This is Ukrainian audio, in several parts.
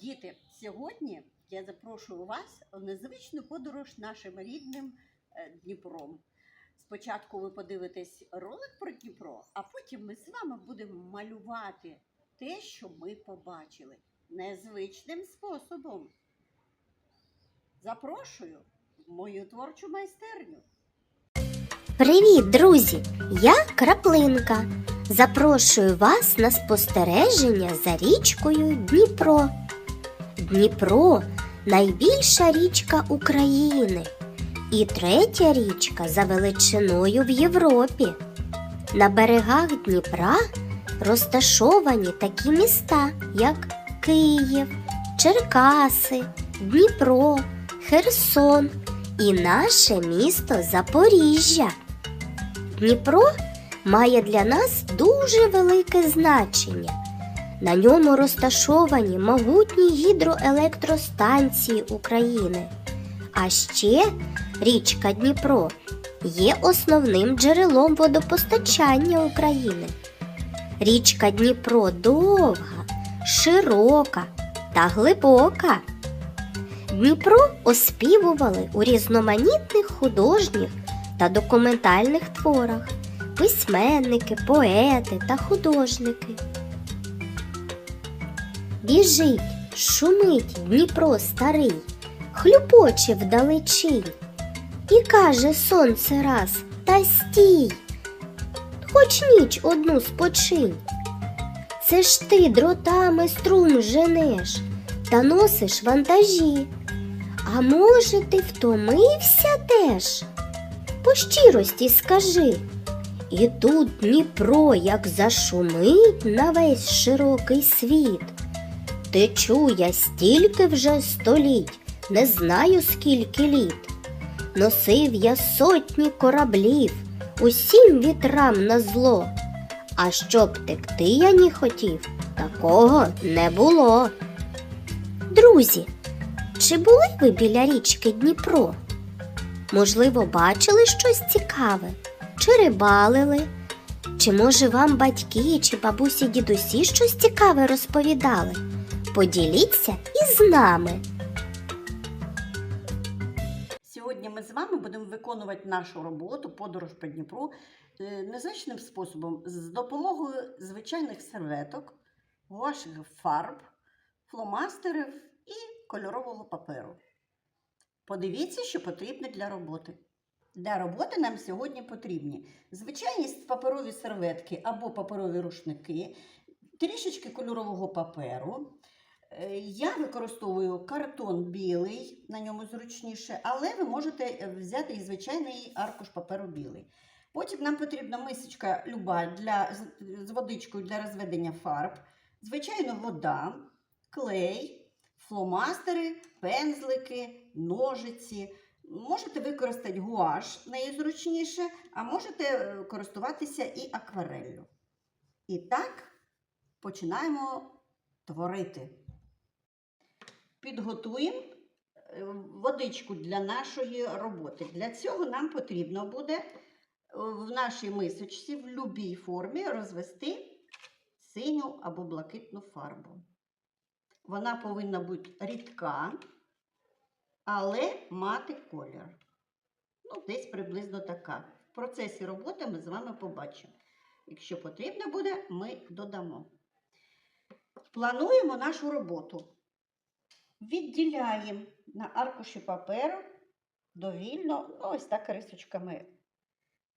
Діти, сьогодні я запрошую вас в незвичну подорож нашим рідним е, Дніпром. Спочатку ви подивитесь ролик про Дніпро, а потім ми з вами будемо малювати те, що ми побачили незвичним способом. Запрошую в мою творчу майстерню. Привіт, друзі! Я Краплинка. Запрошую вас на спостереження за річкою Дніпро. Дніпро найбільша річка України і третя річка за величиною в Європі. На берегах Дніпра розташовані такі міста, як Київ, Черкаси, Дніпро, Херсон і наше місто Запоріжжя. Дніпро має для нас дуже велике значення. На ньому розташовані могутні гідроелектростанції України. А ще річка Дніпро є основним джерелом водопостачання України. Річка Дніпро довга, широка та глибока. Дніпро оспівували у різноманітних художніх та документальних творах письменники, поети та художники. Біжить, шумить Дніпро старий, хлюпоче вдалечінь, і каже сонце раз та стій, хоч ніч одну спочинь. Це ж ти дротами струм женеш та носиш вантажі. А може, ти втомився теж? По щирості скажи. І тут Дніпро, як зашумить на весь широкий світ. Течу я стільки вже століть, не знаю скільки літ. Носив я сотні кораблів, усім вітрам на зло. А щоб текти я не хотів, такого не було. Друзі, чи були ви біля річки Дніпро? Можливо, бачили щось цікаве? Чи рибалили? Чи може вам батьки чи бабусі дідусі щось цікаве розповідали? Поділіться із нами. Сьогодні ми з вами будемо виконувати нашу роботу подорож по Дніпру е, незвичним способом з допомогою звичайних серветок, ваших фарб, фломастерів і кольорового паперу. Подивіться, що потрібно для роботи. Для роботи нам сьогодні потрібні звичайні паперові серветки або паперові рушники, трішечки кольорового паперу. Е, Я використовую картон білий, на ньому зручніше, але ви можете е, взяти і звичайний аркуш паперу білий. Потім нам потрібна мисочка люба для, з- водичкою для розведення фарб, звичайно, вода, клей, фломастери, пензлики, ножиці. Можете використати гуаш найзручніше, а можете е, користуватися і аквареллю. І так, починаємо творити. Підготуємо е, водичку для нашої роботи. Для цього нам потрібно буде е, в нашій мисочці в будь-якій формі розвести синю або блакитну фарбу. Вона повинна бути рідка, але мати колір. Ну, десь приблизно така. В процесі роботи ми з вами побачимо. Якщо потрібно буде, ми додамо. Плануємо нашу роботу. Відділяємо на аркуші паперу довільно, ну, ось так рисочками.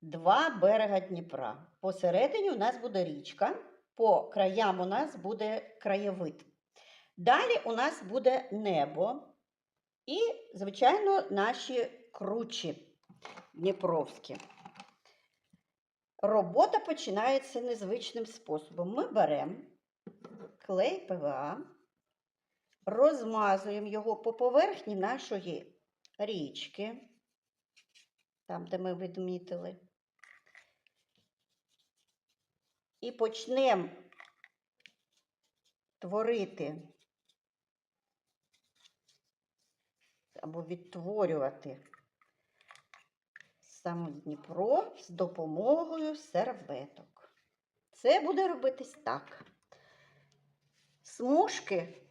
Два берега Дніпра. Посередині у нас буде річка, по краям у нас буде краєвид. Далі у нас буде небо і, звичайно, наші кручі дніпровські. Робота починається незвичним способом. Ми беремо клей ПВА, розмазуємо його по поверхні нашої річки, там, де ми відмітили, і почнемо творити або відтворювати саме Дніпро з допомогою серветок. Це буде робитись так. Смужки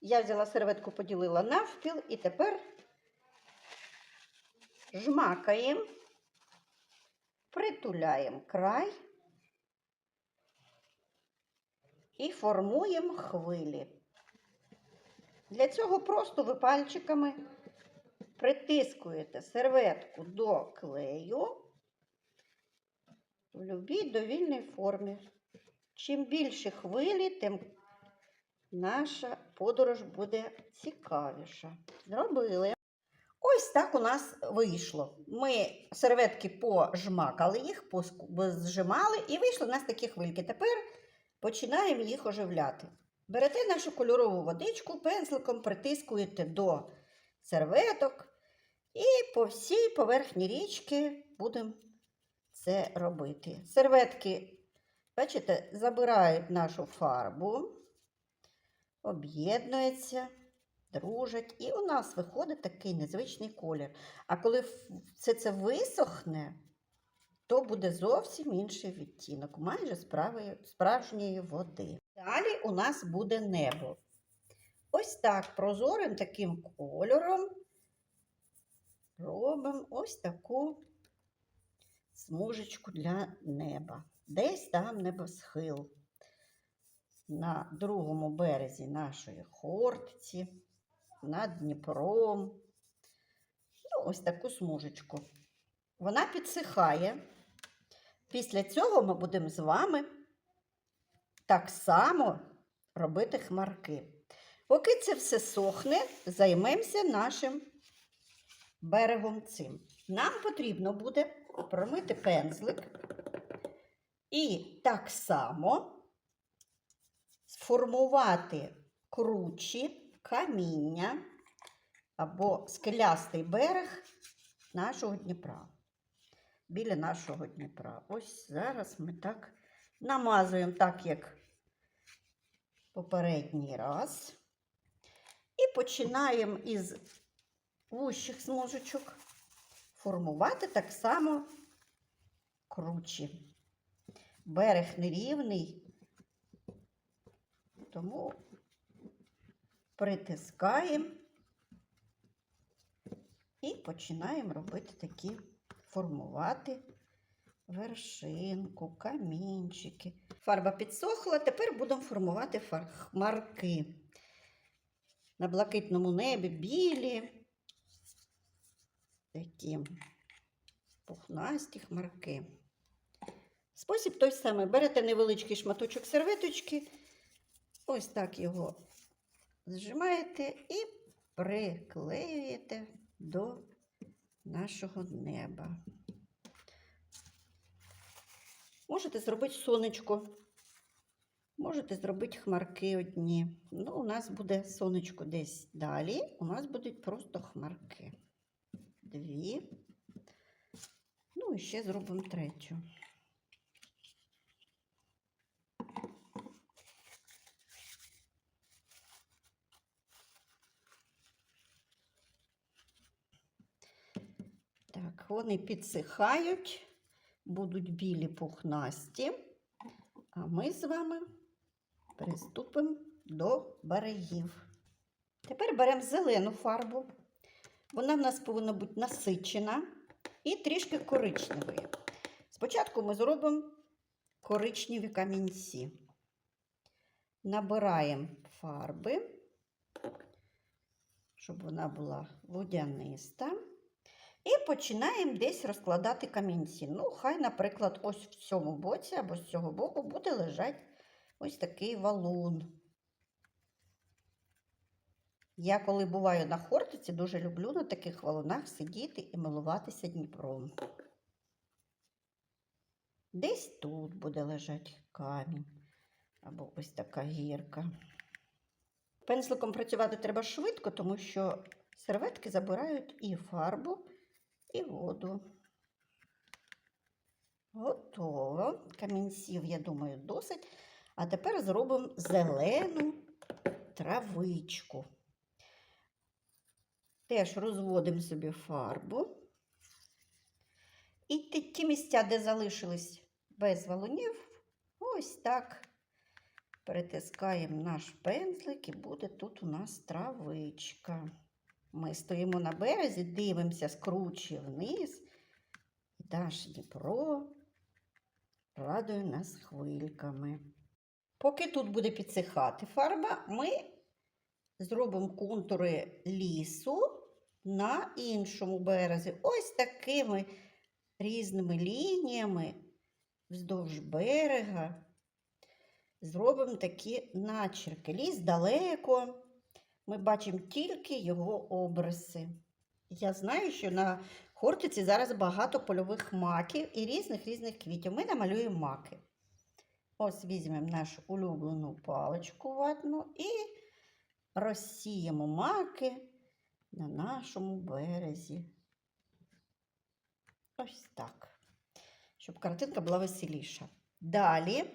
Я взяла серветку, поділила навпіл і тепер жмакаємо, притуляємо край і формуємо хвилі. Для цього просто ви пальчиками притискуєте серветку до клею в будь-якій довільній формі. Чим більше хвилі, тим наша подорож буде цікавіша. Зробили. Ось так у нас вийшло. Ми серветки пожмакали їх, зжимали, і вийшли у нас такі хвильки. Тепер починаємо їх оживляти. Берете нашу кольорову водичку, пензликом притискуєте до серветок і по всій поверхні річки будемо це робити. Серветки, бачите, забирають нашу фарбу, об'єднуються, дружать, і у нас виходить такий незвичний колір. А коли все це висохне, то буде зовсім інший відтінок, майже справжньої води. Далі у нас буде небо. Ось так прозорим таким кольором робимо ось таку смужечку для неба. Десь там небосхил. На другому березі нашої хортиці, над Дніпром. Ну, ось таку смужечку. Вона підсихає. Після цього ми будемо з вами так само робити хмарки. Поки це все сохне, займемося нашим берегом цим. Нам потрібно буде промити пензлик і так само сформувати кручі каміння або скелястий берег нашого Дніпра. Біля нашого Дніпра. Ось зараз ми так намазуємо так, як попередній раз. І починаємо із вущих смужечок формувати так само кручі. Берег нерівний, тому притискаємо і починаємо робити такі формувати вершинку, камінчики. Фарба підсохла, тепер будемо формувати хмарки. На блакитному небі білі, такі пухнасті хмарки. Спосіб той самий. Берете невеличкий шматочок серветочки, ось так його зжимаєте і приклеюєте до нашого неба. Можете зробити сонечко, можете зробити хмарки одні. Ну, у нас буде сонечко десь далі, у нас будуть просто хмарки. Дві. Ну і ще зробимо третю. Так, вони підсихають, будуть білі пухнасті, а ми з вами приступимо до берегів. Тепер беремо зелену фарбу. Вона в нас повинна бути насичена і трішки коричневої. Спочатку ми зробимо коричневі камінці. Набираємо фарби, щоб вона була водяниста. І починаємо десь розкладати камінці. Ну, хай, наприклад, ось в цьому боці або з цього боку буде лежати ось такий валун. Я, коли буваю на Хортиці, дуже люблю на таких валунах сидіти і милуватися Дніпром. Десь тут буде лежати камінь або ось така гірка. Пензликом працювати треба швидко, тому що серветки забирають і фарбу, і воду. Готово. Камінців, я думаю, досить. А тепер зробимо зелену травичку. Теж розводимо собі фарбу. І ті, місця, де залишились без валунів, ось так Притискаємо наш пензлик і буде тут у нас травичка. Ми стоїмо на березі, дивимося скручує вниз. І наш Дніпро радує нас хвильками. Поки тут буде підсихати фарба, ми зробимо контури лісу на іншому березі. Ось такими різними лініями вздовж берега. Зробимо такі начерки. Ліс далеко. Ми бачимо тільки його обриси. Я знаю, що на Хортиці зараз багато польових маків і різних різних квітів. Ми намалюємо маки. Ось візьмемо нашу улюблену паличку ватну і розсіємо маки на нашому березі. Ось так. Щоб картинка була веселіша. Далі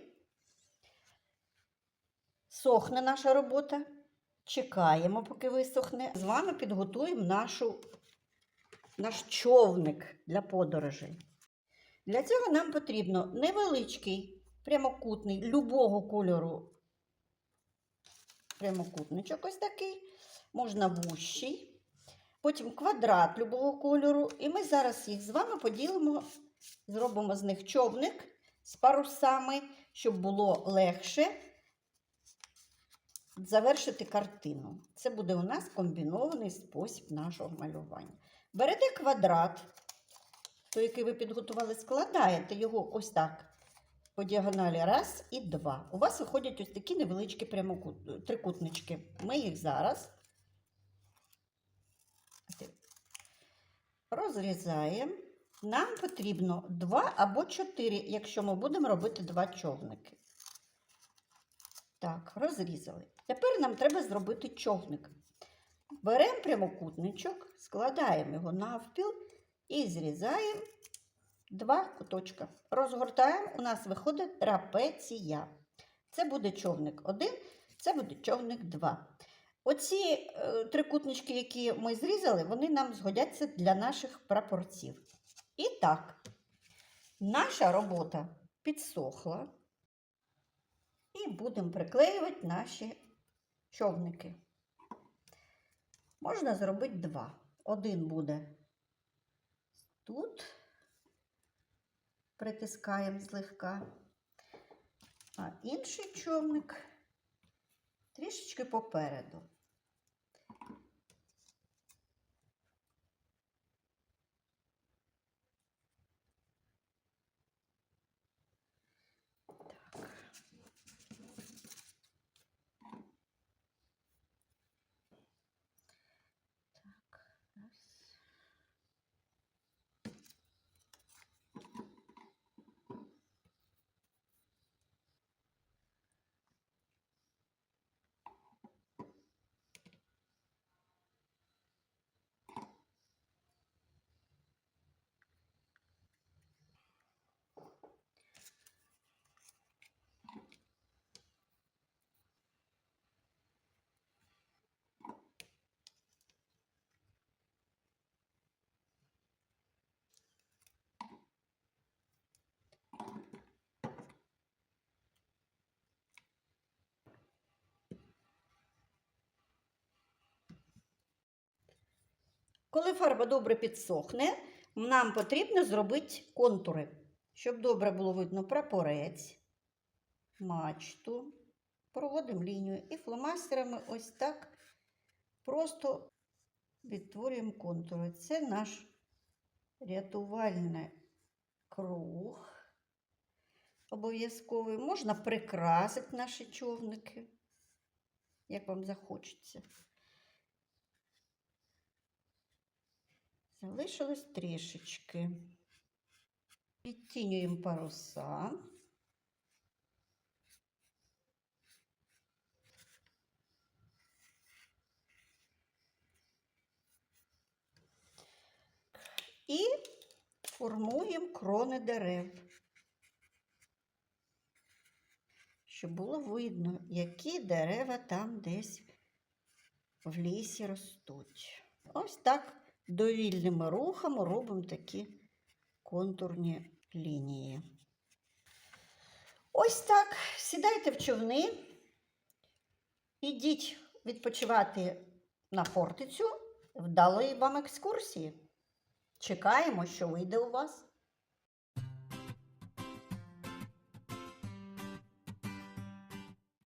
сохне наша робота. Чекаємо, поки висохне. З вами підготуємо нашу, наш човник для подорожей. Для цього нам потрібно невеличкий прямокутний любого кольору прямокутничок ось такий, можна вущий, потім квадрат любого кольору. І ми зараз їх з вами поділимо, зробимо з них човник з парусами, щоб було легше завершити картину. Це буде у нас комбінований спосіб нашого малювання. Берете квадрат, той, який ви підготували, складаєте його ось так. По діагоналі раз і два. У вас виходять ось такі невеличкі прямокут... трикутнички. Ми їх зараз розрізаємо. Нам потрібно два або чотири, якщо ми будемо робити два човники. Так, розрізали. Тепер нам треба зробити човник. Беремо прямокутничок, складаємо його навпіл і зрізаємо два куточка. Розгортаємо, у нас виходить трапеція. Це буде човник 1, це буде човник 2. Оці е, трикутнички, які ми зрізали, вони нам згодяться для наших прапорців. І так, наша робота підсохла. І будемо приклеювати наші човники. Можна зробити два. Один буде тут, притискаємо злегка, а інший човник трішечки попереду. Коли фарба добре підсохне, нам потрібно зробити контури, щоб добре було видно прапорець, мачту. Проводимо лінію і фломастерами ось так просто відтворюємо контури. Це наш рятувальний круг. Обов'язковий. Можна прикрасити наші човники, як вам захочеться. Залишилось трішечки. Підтінюємо паруса. І формуємо крони дерев, щоб було видно, які дерева там десь в лісі ростуть. Ось так довільними рухами робимо такі контурні лінії. Ось так. Сідайте в човни, Ідіть відпочивати на фортицю вдалої вам екскурсії. Чекаємо, що вийде у вас.